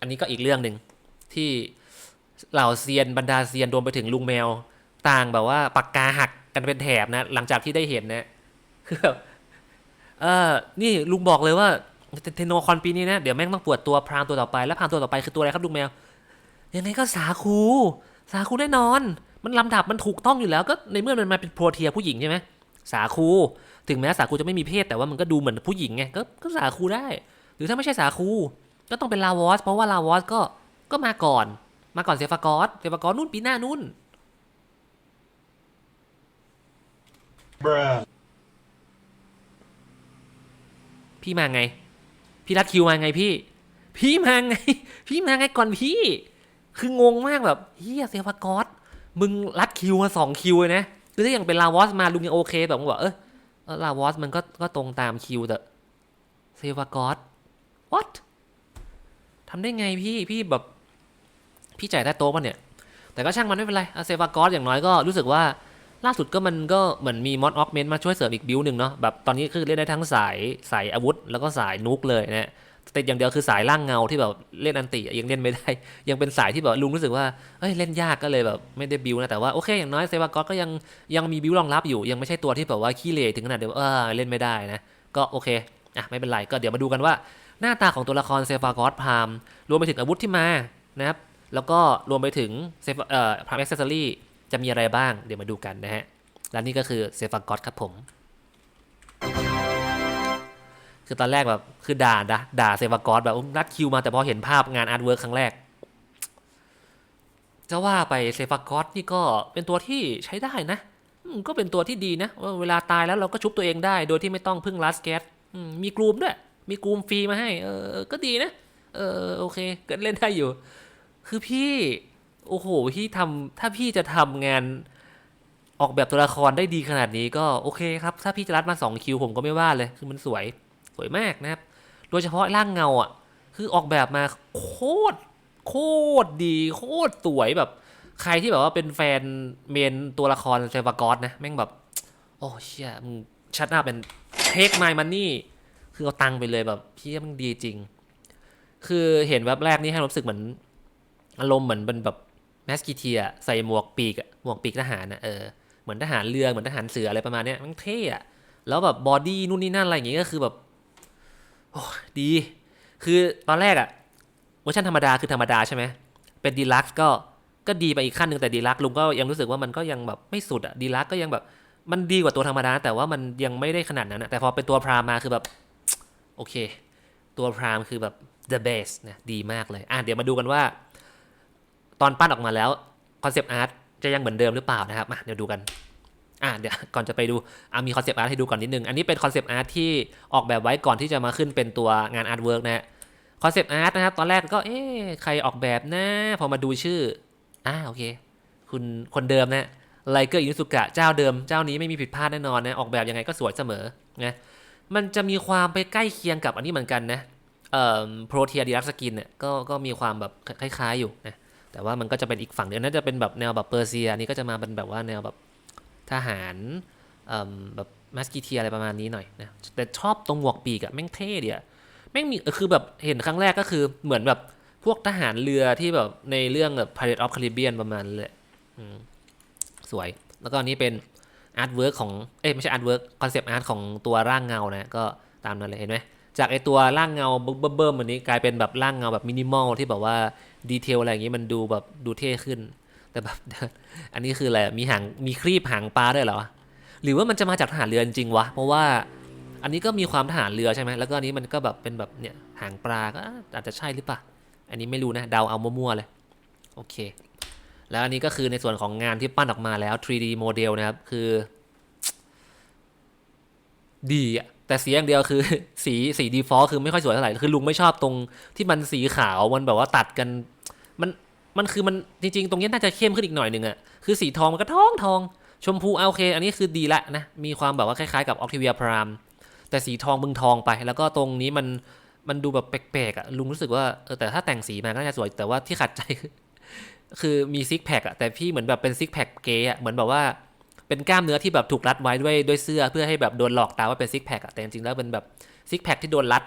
อันนี้ก็อีกเรื่องหนึ่งที่เหล่าเซียนบรรดาเซียนรวมไปถึงลุงแมว ต่างแบบว่าปากกาหักกันเป็นแถบนะ หลังจากที่ได้เห็นนะคือแบบเออนี่ลุงบอกเลยว่าเทโนคอนปีนี้นะเดี๋ยวแม่งต้องปวดตัวพรามตัวต่อไปแล้วพรามตัวต่อไปคือตัวอะไรครับลุงแมว ยังไงก็สาคูสาคูแน่นอน มันลำดับมันถูกต้องอยู่แล้วก็ในเมื่อมันมาเป็นโปรเทียผู้หญิงใช่ไหมสาคู ถึงแม้สาคูจะไม่มีเพศแต่ว่ามันก็ดูเหมือนผู้หญิงไงก็ก็สาคูได้ หรือถ้าไม่ใช่สาคู ก็ต้องเป็นลาวอส เพราะว่าลาวอสก็ก็มาก่อน มาก่อนเซฟากอสเซฟากอสนู่นปีหน้านู่น Bruh. พี่มาไง พี่รัดคิวมาไงพี่ พี่มาไง พี่มาไงก่อนพี่ คืองงมากแบบเฮียเซฟากอสมึงรัดคิวมาสองคิวเลยนะคือถ้าอย่างเป็นลาวอสมาลุงยังโอเคแบบมึงบอกเออเออลาวอสมันก็ก็ตรงตามคิวแต่เซฟากอส what ทำได้ไงพี่พี่แบบพี่จ่ายได้โต๊ะป่ะเนี่ย แต่ก็ช่างมันไม่เป็นไรเซฟากอสอย่างน้อยก็รู้สึกว่าล่าสุดก็มันก็เหมือนมีมอดออกเมนมาช่วยเสริมอีกบิวหนึ่งเนาะแบบตอนนี้คือเล่นได้ทั้งสายสายอาวุธ แล้วก็สายนุกเลยนะแต่อย่างเดียวคือสายล่างเงาที่แบบเล่นอันติยังเล่นไม่ได้ ยังเป็นสายที่แบบลุงรู้สึกว่าเอ้ยเล่นยากก็เลยแบบไม่ได้บิวนะแต่ว่าโอเคอย่างน้อยเซวากอสก็ยังยังมีบิวรองรับอยู่ ยังไม่ใช่ตัวที่แบบว่าขี้เหร่ถึงขนาดเดียวเออเล่นไม่ได้นะก็โอเคอะไม่เป็นไรก็เดี๋ยวมาดูกันว่า หน้าตาของตัวละครเซฟากอสพามรวมไปถึงอาวุธที่มานะครับ แล้วก็รวมไปถึงเซฟเอ่อพามอ็กเซสซอรี่จะมีอะไรบ้างเดี๋ยวมาดูกันนะฮะ และนี่ก็คือเซฟากอตครับผม คือตอนแรกแบบคือด่าด่าด่าเซฟากอตแบบรัดคิวมาแต่พอเห็นภาพงานอาร์ตเวิร์คครั้งแรกจะว่าไปเซฟากอตนี่ก็เป็นตัวที่ใช้ได้นะก็เป็นตัวที่ดีนะว่าเวลาตายแล้วเราก็ชุบตัวเองได้ โดยที่ไม่ต้องพึ่งลัสแก๊สมีกลุ่มด้วย มีกลุ่มฟรีมาให้ เออ ก็ดีนะ เออ โอเค ก็เล่นได้อยู่ คือพี่ โอ้โห พี่ทำถ้าพี่จะทำงานออกแบบตัวละครได้ดีขนาดนี้ก็โอเคครับ ถ้าพี่จะรัดมา 2 คิวผมก็ไม่ว่าเลย คือมันสวย สวยมากนะครับ โดยเฉพาะร่างเงาอะ คือออกแบบมาโคตร โคตรดี โคตรสวยแบบ ใครที่แบบว่าเป็นแฟนเมนตัวละครเซฟากอสนะ แม่งแบบ โอ้เชี่ยมึงชัดหน้าเป็นเทคไมมันนี่ คือเอาตังค์ไปเลยแบบพี่มันดีจริง คือเห็นแวบแรกนี่ให้รู้สึกเหมือนอารมณ์เหมือนเป็นแบบแมสกิเทียใส่หมวกปีกหมวกปีกทหารนะเออเหมือนทหารเรือเหมือนทหารเสืออะไรประมาณเนี้ยมันเท่อะแล้วแบบบอดี้นู่นนี่นั่นอะไรอย่างงี้ก็คือแบบโอ้ดี คือตอนแรกอะเวอร์ชันธรรมดาคือธรรมดาใช่ไหมเป็นดีลักซ์ก็ก็ดีไปอีกขั้นหนึ่งแต่ดีลักซ์ลุงก็ยังรู้สึกว่ามันก็ยังแบบไม่สุดอะดีลักซ์ก็ยังแบบมันดีกว่าตัวธรรมดา แต่ว่ามันยังไม่ได้ขนาดนั้นอะแต่พอเป็นตัวพรามมาคือแบบ โอเค ตัวพรามคือแบบ the best นะดีมากเลยอะเดี๋ยวมาดูกันว่า ตอนปั้นออกมาแล้วคอนเซปต์อาร์ตจะยังเหมือนเดิมหรือเปล่านะครับมาเดี๋ยวดูกันอะเดี๋ยวก่อนจะไปดูอะมีคอนเซปต์อาร์ตให้ดูก่อนนิดนึง อันนี้เป็นคอนเซปต์อาร์ตที่ออกแบบไว้ก่อนที่จะมาขึ้นเป็นตัวงานอาร์ตเวิร์กนะฮะคอนเซปต์อาร์ตนะครับ ตอนแรกก็เอ๊ะใครออกแบบนะ พอมาดูชื่ออ่าโอเค คุณคนเดิมนะไลเกอร์อินุสุกะเจ้าเดิมเจ้านี้ไม่มีผิดพลาดแน่นอนนะ ออกแบบยังไงก็สวยเสมอนะ มันจะมีความไปใกล้เคียงกับอันนี้เหมือนกันนะเอ่อโปรเทียดีรักสกินเนี่ยก็ก็มีความแบบคล้ายๆอยู่นะแต่ว่ามันก็จะเป็นอีกฝั่งหนึงน่าจะเป็นแบบแนวแบบเปอร์เซียนี้ก็จะมาเป็นแบบว่าแนวแบบทหารเอ่มแบบมัสกิเทียอะไรประมาณนี้หน่อยนะแต่ชอบตรงหมวกปีกอะแม่งเท่เดียแม่งมีคือแบบเห็นครั้งแรกก็คือเหมือนแบบพวกทหารเรือที่แบบในเรื่องแบบ Pirate of Caribbean ประมาณนั้นเลยสวย แล้วก็อันนี้เป็น อาร์ตเวิร์กของเอ้ยไม่ใช่อาร์ตเวิร์กคอนเซปต์อาร์ตของตัวร่างเงานะก็ตามนั้นเลยเห็นไหมจากไอตัวร่างเงาเบิ่มๆๆอันนี้กลายเป็นแบบร่างเงาแบบมินิมอลที่แบบว่าดีเทลอะไรอย่างงี้มันดูแบบดูเท่ขึ้น แต่แบบอันนี้คืออะไรมีหางมีครีบหางปลาด้วยเหรอหรือว่ามันจะมาจากทหารเรือจริงวะเพราะว่าอันนี้ก็มีความทหารเรือใช่ไหมแล้วก็อันนี้มันก็แบบเป็นแบบเนี่ยหางปลาก็อาจจะใช่หรือเปล่าอันนี้ไม่รู้นะเดาเอามั่วๆเลยโอเค แล้วอันนี้ก็คือในส่วนของงานที่ปั้นออกมาแล้ว 3D โมเดลนะครับคือ ดีอะแต่สีอย่างเดียวคือสีสีดีฟอลคือไม่ค่อยสวยเท่าไหร่คือลุงไม่ชอบตรงที่มันสีขาวมันแบบว่าตัดกัน มันมันคือมันจริงๆ ตรงนี้น่าจะเข้มขึ้นอีกหน่อยหนึ่งอะคือสีทองมันก็ทองทองชมพูเอาโอเค อันนี้คือดีละนะ มีความแบบว่าคล้ายๆกับออ t ติเวียพรามแต่สีทองมึงทองไป แล้วก็ตรงนี้มันมันดูแบบแปลกๆอะลุงรู้สึกว่าเออแต่ถ้าแต่งสีมาก็น่าจะสวยแต่ว่าที่ขัดใจคือคือมีซิกแพคอะแต่พี่เหมือนแบบเป็นซิกแพคเกย์อะเหมือนแบบว่า เป็นกล้ามเนื้อที่แบบถูกรัดไว้ด้วยด้วยเสื้อเพื่อให้แบบโดนหลอกตาว่าเป็นซิกแพคอะแต่จริงๆแล้วเป็นแบบซิกแพคที่โดนรัด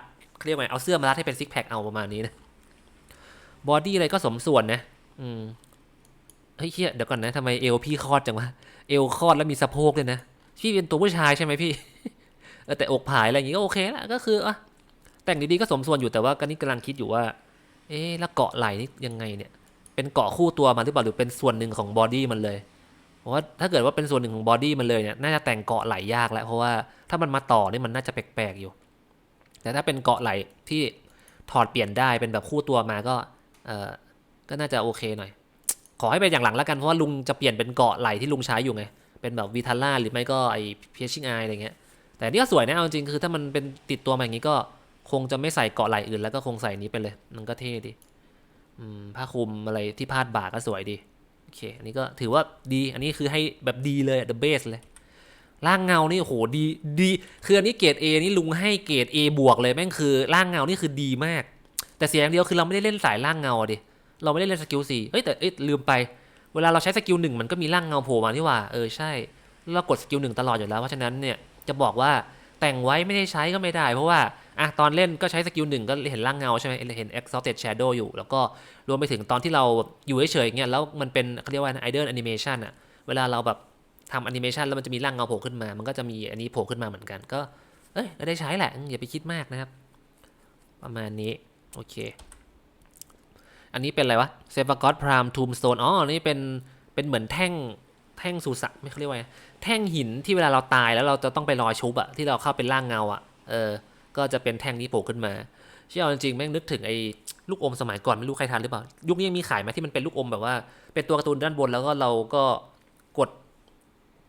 เรียกว่าไงเอาเสื้อมารัดให้เป็นซิกแพคเอาประมาณนี้นะบอดี้อะไรก็สมส่วนนะอืมเฮ้ยเฮียเดี๋ยวก่อนนะทำไมเอวพี่คลอดจังวะเอวคลอดแล้วมีสะโพกเลยนะพี่เป็นตัวผู้ชายใช่ไหมพี่เออแต่อกผายอะไรอย่างงี้ก็โอเคละก็คืออะแต่งดีๆก็สมส่วนอยู่แต่ว่าก็นี่กำลังคิดอยู่ว่า เอ๊ะแล้วเกาะไหล่นี่ยังไงเนี่ย เป็นเกาะคู่ตัวมันหรือเปล่าหรือเป็นส่วนหนึ่งของบอดี้มันเลย เพราะว่าถ้าเกิดว่าเป็นส่วนหนึ่งของบอดี้มันเลยเนี่ยน่าจะแต่งเกาะไหลยากแล้ว เพราะว่าถ้ามันมาต่อนี่มันน่าจะแปลกๆอยู่ แต่ถ้าเป็นเกาะไหลที่ถอดเปลี่ยนได้เป็นแบบคู่ตัวมาก็เออก็น่าจะโอเคหน่อย ขอให้เป็นอย่างหลังแล้วกันเพราะว่าลุงจะเปลี่ยนเป็นเกาะไหลที่ลุงใช้อยู่ไงเป็นแบบวีทาร่าหรือไม่ก็ไอเพียชิงไออะไรเงี้ยแต่นี่ก็สวยนะเอาจริงคือถ้ามันเป็นติดตัวมาอย่างนี้ก็คงจะไม่ใส่เกาะไหลอื่นแล้วก็คงใส่นี้ไปเลย มันก็เท่ดีผ้าคลุมอะไรที่พาดบ่าก็สวยดี เค อันนี้ก็ถือว่าดี อันนี้คือให้แบบดีเลย the base เลย ร่างเงานี่โอ้โหดีดีคืออันนี้เกรด A นี่ลุงให้เกรด A บวกเลยแม่งคือร่างเงานี่คือดีมาก แต่เสียอย่างเดียวคือเราไม่ได้เล่นสายร่างเงาดิเราไม่ได้เล่นสกิลสี่เอ้ยแต่เอ้ยลืมไป เวลาเราใช้สกิลหนึ่งมันก็มีร่างเงาโผล่มาที่ว่า เออใช่ เรากดสกิลหนึ่งตลอดอยู่แล้ว เพราะฉะนั้นเนี่ยจะบอกว่า แต่งไว้ไม่ได้ใช้ก็ไม่ได้เพราะว่าอะตอนเล่นก็ใช้สกิลหนึ่งก็เห็นร่างเงาใช่ไหมเห็น exalted shadow อยู่ แล้วก็รวมไปถึงตอนที่เราอยู่เฉยๆอย่างเงี้ยแล้วมันเป็นเขาเรียกว่า idle animation อะเวลาเราแบบทำ animation แล้วมันจะมีร่างเงาโผล่ขึ้นมา มันก็จะมีอันนี้โผล่ขึ้นมาเหมือนกัน ก็เอ้ยได้ใช้แหละอย่าไปคิดมากนะครับ ประมาณนี้ โอเค อันนี้เป็นอะไรวะเซฟากอ d พรามทูมสโตนอ๋อนี่เป็นเป็นเหมือนแท่ง แท่งสุสานไม่เขาเรียกว่าไงแท่งหินที่เวลาเราตายแล้วเราจะต้องไปรอยชุบอะที่เราเข้าเป็นร่างเงาอะเออ ก็จะเป็นแท่งนี้โผล่ขึ้นมาเชื่อจริงๆแม่งนึกถึงไอ้ลูกอมสมัยก่อนไม่รู้ใครทันหรือเปล่า ยุคนี้ยังมีขายไหมที่มันเป็นลูกอมแบบว่า เป็นตัวการ์ตูนด้านบนแล้วก็เราก็กด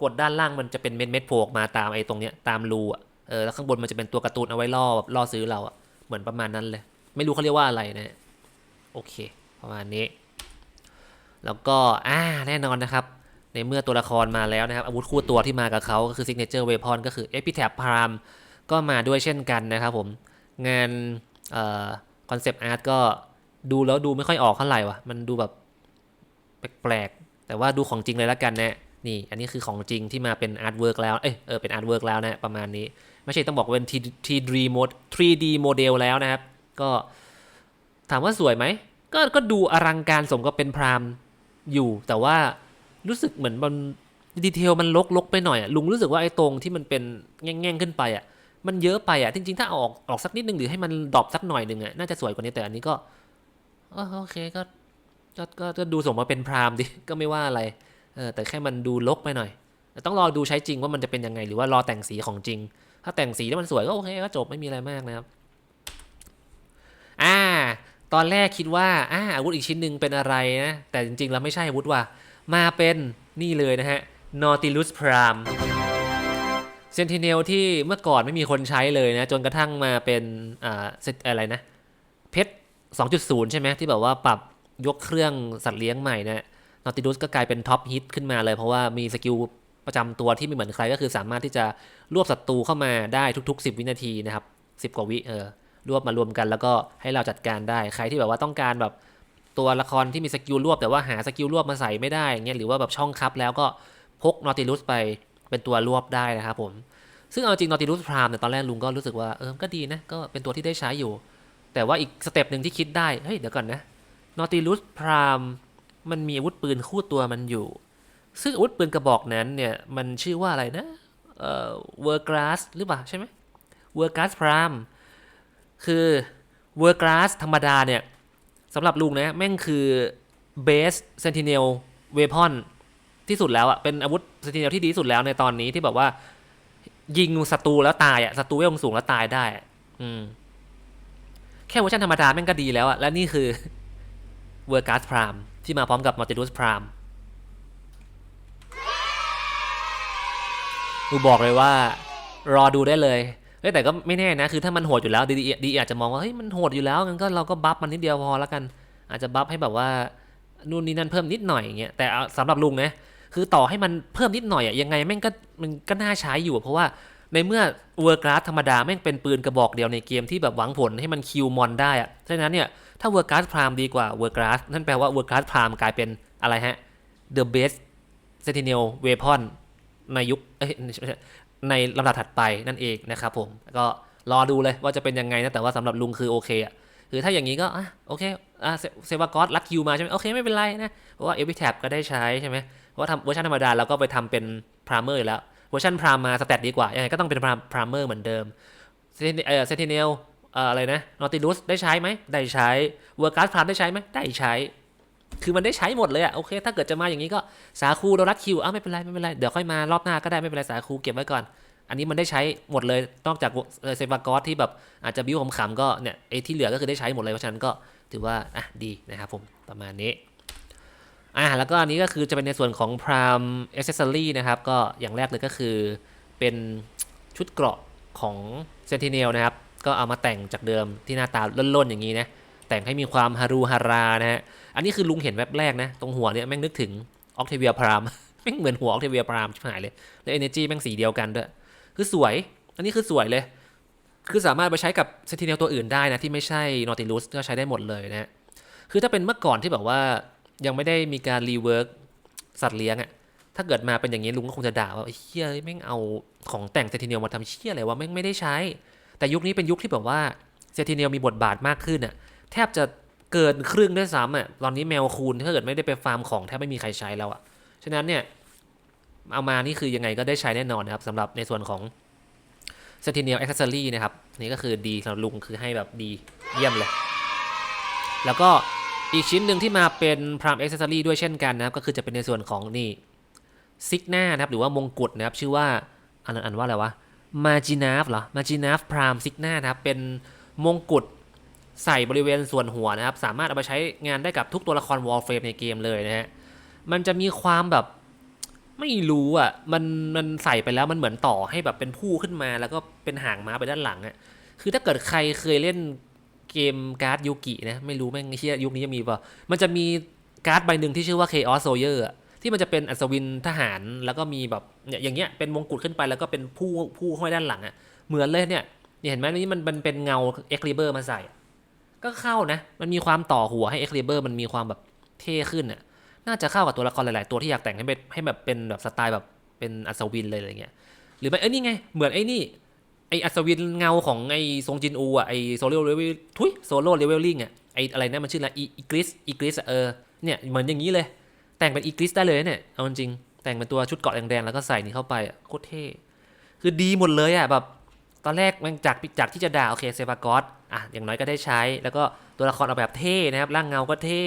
กดด้านล่างมันจะเป็นเม็ดเม็ดโผล่ออกมาตามไอ้ตรงเนี้ยตามรูอะเออแล้วข้างบนมันจะเป็นตัวการ์ตูนเอาไว้ล่อแบบล่อซื้อเราอะเหมือนประมาณนั้นเลย ไม่รู้เขาเรียกว่าอะไรนะโอเค ประมาณนี้ แล้วก็อ่าแน่นอนนะครับ ในเมื่อตัวละครมาแล้วนะครับ อาวุธคู่ตัวที่มากับเขาก็คือ Signature Weapon ก็คือ Epitaph Palm ก็มาด้วยเช่นกันนะครับผม งานออคอนเซปต์อาร์ตก็ดูแล้วดูไม่ค่อยออกเท่าไหร่วะมันดูแบบแปลกๆ แต่ว่าดูของจริงเลยละกันนะนี่ อันนี้คือของจริงที่มาเป็นอาร์ตเวิร์กแล้ว เอยเออ เป็นอาร์ตเวิร์กแล้วนะ ประมาณนี้ ไม่ใช่ต้องบอกเป็น 3D mod 3D โมเดลแล้วนะครับ ก็ถามว่าสวยไหม ก็ ก็ดูอลังการสมกับเป็นพรามอยู่ แต่ว่า รู้สึกเหมือนมันดีเทลมันลกลกไปหน่อยอะลุงรู้สึกว่าไอ้ตรงที่มันเป็นแง่งๆขึ้นไปอะมันเยอะไปอะจริงๆ ถ้าอาออกออกสักนิดนึงหรือให้มันดรอปสักหน่อยหนึ่งอะน่าจะสวยกว่านี้แต่อันนี้ก็โอเคก็ก็ก็ก็ดูสมมาเป็นพรามดิก็ไม่ว่าอะไรเออแต่แค่มันดูลกไปหน่อยต่ต้องรอดูใช้จริงว่ามันจะเป็นยังไง หรือว่ารอแต่งสีของจริง ถ้าแต่งสีแล้วมันสวยก็โอเคก็จบไม่มีอะไรมากนะครับอ่า ตอนแรกคิดว่าอ่าอาวุธอีกชิ้นหนึ่งเป็นอะไรนะแต่จริงๆแล้วไม่ใช่อาวุธว่ะ มาเป็นนี่เลยนะฮะ Nautilus Prime Sentinel ที่เมื่อก่อนไม่มีคนใช้เลยนะ จนกระทั่งมาเป็นอ่าอะไรนะเพชร2.0 ใช่ไหมที่แบบว่าปรับยกเครื่องสัตว์เลี้ยงใหม่นะ Nautilus ก็กลายเป็นท็อปฮิตขึ้นมาเลยเพราะว่ามีสกิลประจำตัวที่ไม่เหมือนใครก็คือสามารถที่จะรวบศัตรูเข้ามาได้ทุก ๆ 10 วินาทีนะครับ 10 กว่าวิเออรวบมารวมกันแล้วก็ให้เราจัดการได้ใครที่แบบว่าต้องการแบบ ตัวละครที่มีสกิลรวบแต่ว่าหาสกิลรวบมาใส่ไม่ได้อย่างเงี้ยหรือว่าแบบช่องคับแล้วก็พกนอติลุสไปเป็นตัวรวบได้นะครับผม ซึ่งเอาจริงนอติลุสพรามเนี่ยตอนแรกลุงก็รู้สึกว่าเออก็ดีนะก็เป็นตัวที่ได้ใช้อยู่ แต่ว่าอีกสเต็ปหนึ่งที่คิดได้เฮ้ยเดี๋ยวก่อนนะนอติลุสพรามมันมีอาวุธปืนคู่ตัวมันอยู่ ซึ่งอาวุธปืนกระบอกนั้นเนี่ยมันชื่อว่าอะไรนะเอ่อเวอร์กราสหรือเปล่าใช่ไหมเวอร์กราสพรามคือเวอร์ก s สธรรมดาเนี่ย สำหรับลุงนะแม่งคือเบสเซนติเนลเวพอนที่สุดแล้วอะเป็นอาวุธเซนติเนลที่ดีที่สุดแล้วในตอนนี้ที่แบบว่า ยิงศัตรูแล้วตายอะศัตรูเวลสูงแล้วตายได้ อืม แค่เวอร์ชันธรรมดาแม่งก็ดีแล้วอะและนี่คือเวอร์ก s สพรามที่มาพร้อมกับมัลติ u สพรามกูบอกเลยว่า รอดูได้เลย เฮ้ยแต่ก็ไม่แน่นะคือถ้ามันโหดอยู่แล้วดีดีอาจจะมองว่าเฮ้ยมันโหดอยู่แล้วงั้นก็เราก็บัฟมันนิดเดียวพอแล้วกัน อาจจะบัฟให้แบบว่านู่นนี่นั่นเพิ่มนิดหน่อยอย่างเงี้ยแต่เอาสำหรับลุงนะคือต่อให้มันเพิ่มนิดหน่อยอะยังไงแม่งก็มันก็น่าใช้อยู่ เพราะว่าในเมื่อเวอร์กราสธรรมดาแม่งเป็นปืนกระบอกเดียวในเกมที่แบบหวังผลให้มันคิวมอนได้อะฉะนั้นเนี่ยถ้าเวอร์กราสพรามดีกว่าเวอร์กราสนั่นแปลว่าเวอร์กราสพรามกลายเป็นอะไรฮะ the best sentinel weapon ในยุคเอ้ย ในลำดับถัดไปนั่นเองนะครับผมก็รอดูเลยว่าจะเป็นยังไงนะแต่ว่าสำหรับลุงคือโอเคอะคือถ้าอย่างนี้ก็อะโอเคอะเซเซวากอสลักคิวมาใช่ไหมโอเคไม่เป็นไรนะเพราะว่าเอพิแท็บก็ได้ใช้ใช่ไหมเพราะว่าทำเวอร์ชันธรรมดาเราก็ไปทำเป็นพรามเมอร์อยู่แล้วเวอร์ชันพรามมาสแตทดีกว่ายังไงก็ต้องเป็นพรามเมอร์เหมือนเดิมเซนเอ่อเนติเนลเอ่ออะไรนะนอติลุสได้ใช้ไหมได้ใช้เวอร์การ์ดพรามได้ใช้ไหมได้ใช้ คือมันได้ใช้หมดเลยอะโอเค ถ้าเกิดจะมาอย่างนี้ก็สาคูโดรัดคิวอ้าไม่เป็นไรไม่เป็นไร เดี๋ยวค่อยมารอบหน้าก็ได้ไม่เป็นไรสาคูเก็บไว้ก่อน อันนี้มันได้ใช้หมดเลย นอกจากเซฟากอสที่แบบอาจจะบิ้วขำๆก็เนี่ยไอ้ที่เหลือก็คือได้ใช้หมดเลยเพราะฉะนั้นก็ถือว่าอะดีนะครับผมประมาณนี้อ่าแล้วก็อันนี้ก็คือจะเป็นในส่วนของ Prime Accessory นะครับ ก็อย่างแรกเลยก็คือเป็นชุดเกราะของ Sentinel นะครับ ก็เอามาแต่งจากเดิมที่หน้าตาล่นๆอย่างนี้นะ แต่งให้มีความฮารูฮารานะฮะ อันนี้คือลุงเห็นแวบแรกนะ ตรงหัวเนี่ยแม่งนึกถึง Octavia Prime แม่งเหมือนหัว Octavia Prime ชิบหายเลย แล้ว Energy แม่งสีเดียวกันด้วย คือสวย อันนี้คือสวยเลย คือสามารถไปใช้กับ Sentinel ตัวอื่นได้นะที่ไม่ใช่ Nautilus ก็ใช้ได้หมดเลยนะฮะคือถ้าเป็นเมื่อก่อนที่แบบว่ายังไม่ได้มีการรีเวิร์กสัตว์เลี้ยงอะถ้าเกิดมาเป็นอย่างนี้ลุงก็คงจะด่าว่าเฮียแม่งเอาของแต่งเซติเนียลมาทำเชี่ยอะไรวะแม่งไม่ได้ใช้ แต่ยุคนี้เป็นยุคที่แบบว่าเซติเนียลมีบทบาทมากขึ้นอะ แทบจะเกินครึ่งด้วยซ้ำอะตอนนี้แมวคูณถ้าเกิดไม่ได้ไปฟาร์มของแทบไม่มีใครใช้แล้วอะฉะนั้นเนี่ยเอามานี่คือยังไงก็ได้ใช้แน่นอนนะครับสำหรับในส่วนของ Sentinel Accessory นะครับ นี่ก็คือดีสำหรับลุงคือให้แบบดีเยี่ยมเลย แล้วก็อีกชิ้นหนึ่งที่มาเป็น Prime Accessory ด้วยเช่นกันนะครับ ก็คือจะเป็นในส่วนของนี่ซิกหน้านะครับ หรือว่ามงกุฎนะครับ ชื่อว่าอันนั้นอันว่าอะไรวะมาจินาฟเหรอมาจินาฟพรามซิกหน้านะครับ เป็นมงกุฎ ใส่บริเวณส่วนหัวนะครับ สามารถเอาไปใช้งานได้กับทุกตัวละครวอลเฟรมในเกมเลยนะฮะ มันจะมีความแบบไม่รู้อะ มันมันใส่ไปแล้วมันเหมือนต่อให้แบบเป็นผู้ขึ้นมา แล้วก็เป็นหางม้าไปด้านหลังอะ คือถ้าเกิดใครเคยเล่นเกมการ์ดยูกินะ ไม่รู้แม่งเชี่ยยุคนี้ยังมีป่ามันจะมีการ์ดใบหนึ่งที่ชื่อว่า Chaos Soldier อะที่มันจะเป็นอัศวินทหารแล้วก็มีแบบเนี่ยอย่างเงี้ยเป็นมงกุฎขึ้นไปแล้วก็เป็นผู้ผู้ห้อยด้านหลังอะเหมือนเลยเนี่ยเนี่ย เห็นไหมนี่มันมันเป็นเงา e x c a l i b u r มาใส่ ก็เข้านะ มันมีความต่อหัวให้ e x c a l i b u r มันมีความแบบเท่ขึ้นอะน่าจะเข้ากับตัวละครหลาย ๆ ตัวที่อยากแต่งให้เป็นให้แบบเป็นแบบสไตล์แบบเป็นอัศวินเลยอะไรเงี้ย หรือไม่เอ้ยนี่ไง เหมือนไอ้นี่ไออัศวินเงาของไอซงจินอูอะไอโซโล่เลเวลทุยโซโล่เลเวลลิงอะไออะไรนะมันชื่ออะไรอีกริสอีกริสเออเนี่ยเหมือนอย่างนี้เลย แต่งเป็นอีกริสได้เลยเนี่ยเอาจริงแต่งเป็นตัวชุดเกาะแดงๆแล้วก็ใส่นี่เข้าไปโคตรเท่คือดีหมดเลยอะแบบ ตอนแรกมันจากจากที่จะด่าโอเคเซฟากอสอะอย่างน้อยก็ได้ใช้ แล้วก็ตัวละครออกแบบเท่นะครับร่างเงาก็เท่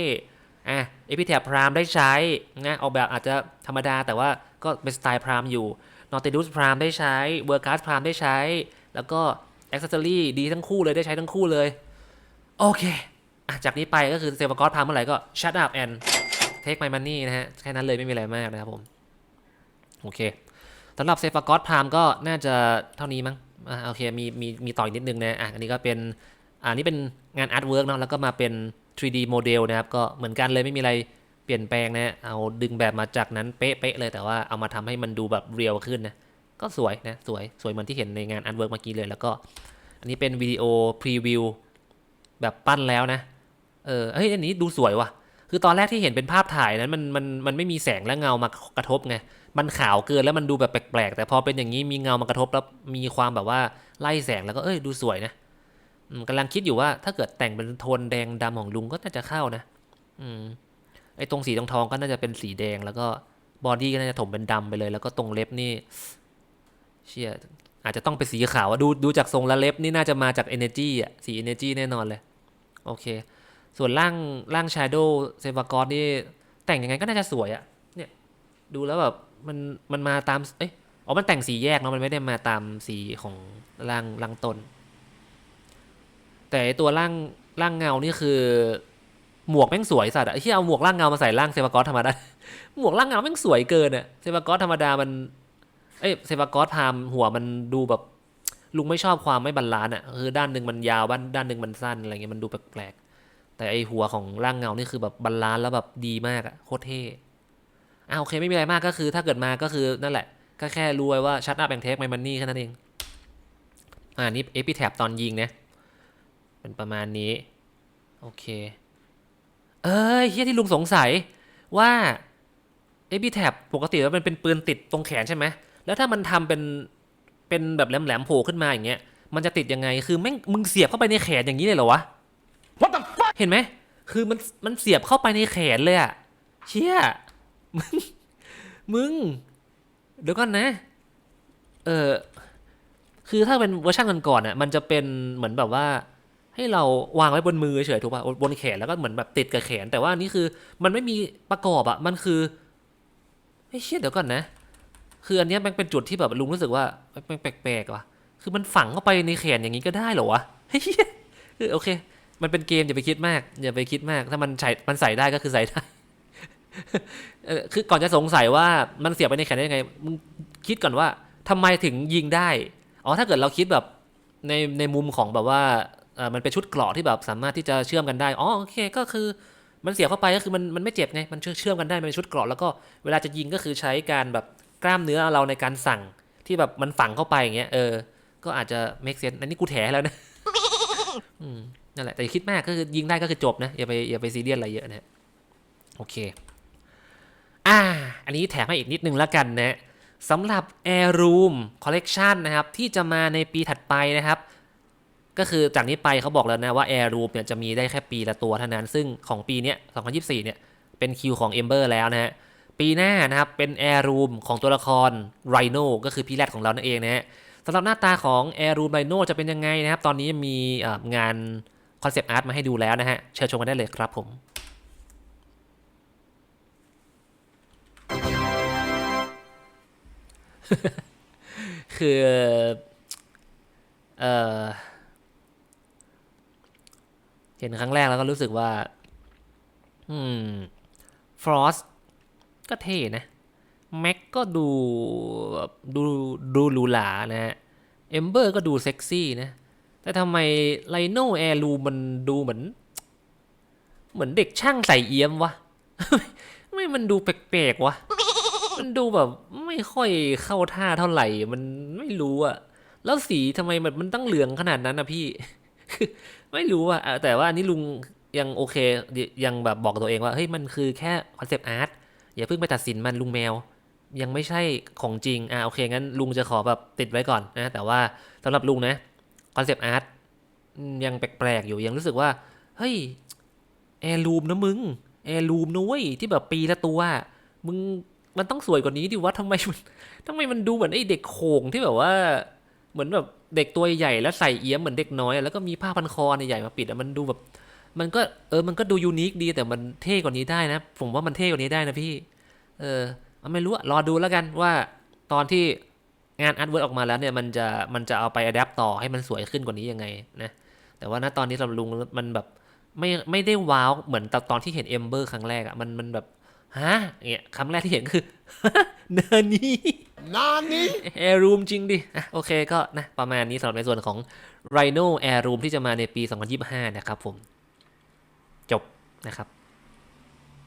อะเอพิแทบพรามได้ใช้นะออกแบบอาจจะธรรมดาแต่ว่าก็เป็นสไตล์พรามอยู่นอติลุสพรามได้ใช้เวอร์การ์ดพรามได้ใช้ แล้วก็อ c เซ s ซอรี่ดีทั้งคู่เลยได้ใช้ทั้งคู่เลย โอเคอะจากนี้ไปก็คือเซฟกอสพรามเมื่อไหร่ก็ shut up and take my money นะฮะแค่นั้นเลยไม่มีอะไรมากนะครับผม โอเคสำหรับเซฟากอสพรามก็น่าจะเท่านี้มั้ง อะโอเคมีมีมีต่ออีกนิดนึงนะอะอันนี้ก็เป็นอันนี้เป็นงานอาร์ตเวิร์กเนาะแล้วก็มาเป็น 3D โมเดลนะครับก็เหมือนกันเลยไม่มีอะไรเปลี่ยนแปลงนะเอาดึงแบบมาจากนั้นเป๊ะๆเลยแต่ว่าเอามาทำให้มันดูแบบเรียลขึ้นนะก็สวยนะสวยสวยเหมือนที่เห็นในงานอาร์ตเวิร์กเมื่อกี้เลยแล้วก็อันนี้เป็นวิดีโอพรีวิวแบบปั้นแล้วนะ เออเฮ้ยอันนี้ดูสวยว่ะ คือตอนแรกที่เห็นเป็นภาพถ่ายนั้นมันมันมันไม่มีแสงและเงามากระทบไง มันขาวเกินแล้วมันดูแบบแปลกๆ แต่พอเป็นอย่างนี้มีเงามากระทบแล้วมีความแบบว่าไล่แสงแล้วก็เอ้ยดูสวยนะอืมกำลังคิดอยู่ว่าถ้าเกิดแต่งเป็นโทนแดงดำของลุงก็น่าจะเข้านะ อืมไอ้ตรงสีทองทองก็น่าจะเป็นสีแดงแล้วก็บอดี้ก็น่าจะถมเป็นดำไปเลย แล้วก็ตรงเล็บนี่ เชี่ยอาจจะต้องเป็นสีขาวดูดูจากทรงและเล็บนี่น่าจะมาจาก Energy อะสี Energy แน่นอนเลย โอเค ส่วนร่างร่าง Shadow s e v a g o d นี่แต่งยังไงก็น่าจะสวยอะเนี่ย ดูแล้วแบบ มันมันมาตามเอ้ยอ๋อมันแต่งสีแยกเนาะมันไม่ได้มาตามสีของร่างร่างตน แต่ตัวร่างร่างเงานี่คือหมวกแม่งสวยสัตว์อะไอ้ที่เอาหมวกร่างเงามาใส่ร่างเซวากอสธรรมดา หมวกร่างเงาแม่งสวยเกินอะเซวากอสธรรมดามัน เอ้ยเซวากอสพามหัวมันดูแบบลุงไม่ชอบความไม่บาลานซ์อะคือด้านหนึ่งมันยาวด้านหนึ่งมันสั้นอะไรเงี้ยมันดูแปลกๆแต่ไอหัวของร่างเงานี่คือแบบบาลานซ์แล้วแบบดีมากอะโคตรเท่ อ่าโอเคไม่มีอะไรมากก็คือ ถ้าเกิดมาก็คือนั่นแหละ ก็แค่รู้ไว้ว่าชัดอัพแองเทคไมมันนี่แค่นั้นเอง อ่านี่เอพิแท็บตอนยิงนะเป็นประมาณนี้ โอเค เอ้ยเฮียที่ลุงสงสัยว่าเอพิแท็บปกติแล้วมันเป็นปืนติดตรงแขนใช่ไหมแล้วถ้ามันทำเป็นเป็นแบบแหลมๆโผล่ขึ้นมาอย่างเงี้ย มันจะติดยังไง คือแม่งมึงเสียบเข้าไปในแขนอย่างนี้เลยเหรอวะเห็นไหม คือมันมันเสียบเข้าไปในแขนเลยอะเชี่ย มึง เดี๋ยวก่อนนะ เออคือถ้าเป็นเวอร์ชันก่อนๆเน่ะมันจะเป็นเหมือนแบบว่า ให้เราวางไว้บนมือเฉยถูกป่ะบนแขนแล้วก็เหมือนแบบติดกับแขน แต่ว่านี่คือมันไม่มีประกอบอะมันคือไอ้ยเชี่ยเดี๋ยวก่อนนะ คืออันนี้มันเป็นจุดที่แบบลุงรู้สึกว่าแปลกๆว่ะคือมันฝังเข้าไปในแขนอย่างนี้ก็ได้เหรอวะเฮ้ยเออโอเค มันเป็นเกมอย่าไปคิดมาก อย่าไปคิดมาก ถ้ามันใส่มันใส่ได้ก็คือใส่ได้ คือก่อนจะสงสัยว่ามันเสียบไปในแขนได้ยังไงมึงคิดก่อนว่าทำไมถึงยิงได้ อ๋อถ้าเกิดเราคิดแบบในในมุมของแบบว่าออมันเป็นชุดเกราะที่แบบสามารถที่จะเชื่อมกันได้อ๋อโอเคก็คือมันเสียบเข้าไปก็คือมันมันไม่เจ็บไงมันเชื่อมกันได้มันเป็นชุดเกราะแล้วก็เวลาจะยิงก็คือใช้การแบบกล้ามเนื้อเราในการสั่งที่แบบมันฝังเข้าไปอย่างเงี้ยเออ ก็อาจจะ make sense อันนี้กูแถแล้วนะนั่นแหละแต่คิดมากก็คือยิงได้ก็คือจบนะอย่าไปอย่าไปซีเรียสอะไรเยอะนะโอเค อ่า อันนี้แถมให้อีกนิดนึงแล้วกันนะสำหรับ Air Room Collection นะครับ ที่จะมาในปีถัดไปนะครับ ก็คือจากนี้ไปเขาบอกแล้วนะว่า Air Room เนี่ยจะมีได้แค่ปีละตัวเท่านั้น ซึ่งของปีนี้ย2024 เนี่ย เป็นคิวของ Ember แล้วนะฮะปีหน้านะครับ เป็น Air Room ของตัวละคร Rhino ก็คือพี่แรดของเรานั่นเองนะฮะสำหรับหน้าตาของ Air Room Rhino จะเป็นยังไงนะครับ ตอนนี้มีงานคอนเซปต์อาร์ตมาให้ดูแล้วนะฮะเชิญชมกันได้เลยครับผม คือเออเห็นครั้งแรกแล้วก็รู้สึกว่า อืม ฟรอสก็เท่นะ แม็กก็ดูแบบดูดูหรูหรานะฮะ เอมเบอร์ก็ดูเซ็กซี่นะ แต่ทำไมไลโนแอรูมันดูเหมือน เหมือนเด็กช่างใส่เอี้ยมวะ ไม่มันดูแปลกๆวะ มันดูแบบ ไม่ค่อยเข้าท่าเท่าไหร่ มันไม่รู้อะแล้วสีทำไมมันมันต้องเหลืองขนาดนั้นนะพี่ ไม่รู้อะแต่ว่าอันนี้ลุงยังโอเค ยังแบบบอกตัวเองว่าเฮ้ยมันคือแค่คอนเซปต์อาร์ตอย่าเพิ่งไปตัดสินมันลุงแมว ยังไม่ใช่ของจริงอะโอเคงั้นลุงจะขอแบบติดไว้ก่อนนะแต่ว่าสำหรับลุงนะคอนเซปต์อาร์ตยังแปลกๆอยู่ยังรู้สึกว่า เฮ้ยแอร์รูมนะมึงแอร์รูมนะเว้ยที่แบบปีละตัว มึง มันต้องสวยกว่านี้ดิว่าทำไมมันทำไมมันดูเหมือนไอ้เด็กโขงที่แบบว่า เหมือนแบบเด็กตัวใหญ่แล้วใส่เอี้ยมเหมือนเด็กน้อย แล้วก็มีผ้าพันคอใหญ่มาปิดอะมันดูแบบ มันก็เออมันก็ดูยูนิคดีแต่มันเท่กว่านี้ได้นะ ผมว่ามันเท่กว่านี้ได้นะพี่ เออไม่รู้อะรอดูแล้วกันว่าตอนที่งานอาร์ตเวิร์ออกมาแล้วเนี่ยมันจะมันจะเอาไปอัดแอปต่อให้มันสวยขึ้นกว่านี้ยังไงนะแต่ว่าณตอนนี้สำหรับลุงมันแบบไม่ไม่ได้ว้าวเหมือนตอนที่เห็นเอมเบอร์ครั้งแรกอะมันมันแบบ ฮะเนี่ยคำแรกที่เห็นคือเนินนี้ Nani? แอร์รูมจริงดิอะโอเคก็นะประมาณนี้สำหรับในส่วนของ Rhino Air Room ที่จะมาในปี 2025 นะครับผม จบนะครับ